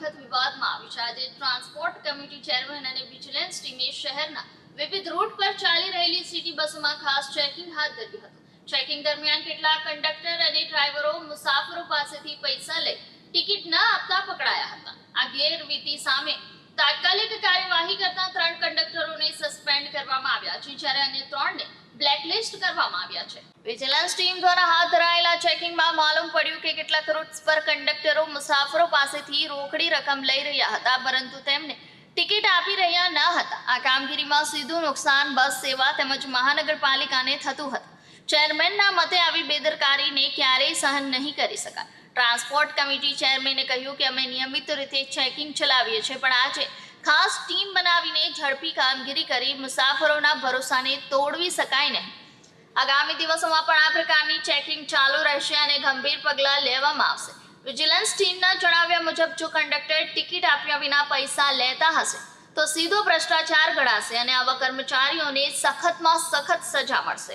વિવાદમાં આવી છે. આજે ટ્રાન્સપોર્ટ કમિટી ચેરમેન અને વિજિલન્સ ટીમે શહેરના વિવિધ રૂટ પર ચાલી રહેલી સિટી બસોમાં ખાસ ચેકિંગ હાથ ધર્યું હતું. ચેકિંગ દરમિયાન કેટલાક કંડક્ટર અને ડ્રાઈવરો મુસાફરો પાસેથી પૈસા લઈ ટિકિટ ન આપતા પકડાયા હતા. આ ગેરરીતિ સામે તાત્કાલિક કાર્યવાહી કરતા ત્રણ કંડક્ટરોને સસ્પેન્ડ કરવામાં આવ્યા છે, જ્યારે અન્ય ત્રણને બ્લેકલિસ્ટ કરવામાં આવ્યા છે. વિજિલન્સ ટીમ દ્વારા હાથ ધરાયેલા ચેકિંગમાં માલુમ પડ્યું કે કેટલાક રૂટ્સ પર કંડક્ટરો મુસાફરો પાસેથી રોકડી રકમ લઈ રહ્યા હતા, પરંતુ તેમને ટિકિટ આપી રહ્યા ન હતા. આ કામગીરીમાં સીધું નુકસાન બસ સેવા તેમજ મહાનગરપાલિકાને થતું હતું. ચેરમેનના મતે આવી બેદરકારીને ક્યારેય સહન નહીં કરી શકાય. ટ્રાન્સપોર્ટ કમિટી ચેરમેને કહ્યું કે અમે નિયમિત રીતે ચેકિંગ ચલાવીએ છીએ, પણ આજે ખાસ ટીમ બનાવીને ઝડપી કામગીરી કરી મુસાફરોના ભરોસાને તોડવી શકાય નહીં. આગામી દિવસોમાં પણ આ પ્રકારની ચેકિંગ ચાલુ રહેશે અને ગંભીર પગલાં લેવામાં આવશે. વિજિલન્સ ટીમના જણાવ્યા મુજબ, જો કંડક્ટર ટિકિટ આપ્યા વિના પૈસા લેતા હશે, તો સીધો ભ્રષ્ટાચાર ગણાશે અને આવા કર્મચારીઓને સખતમાં સખત સજા મળશે.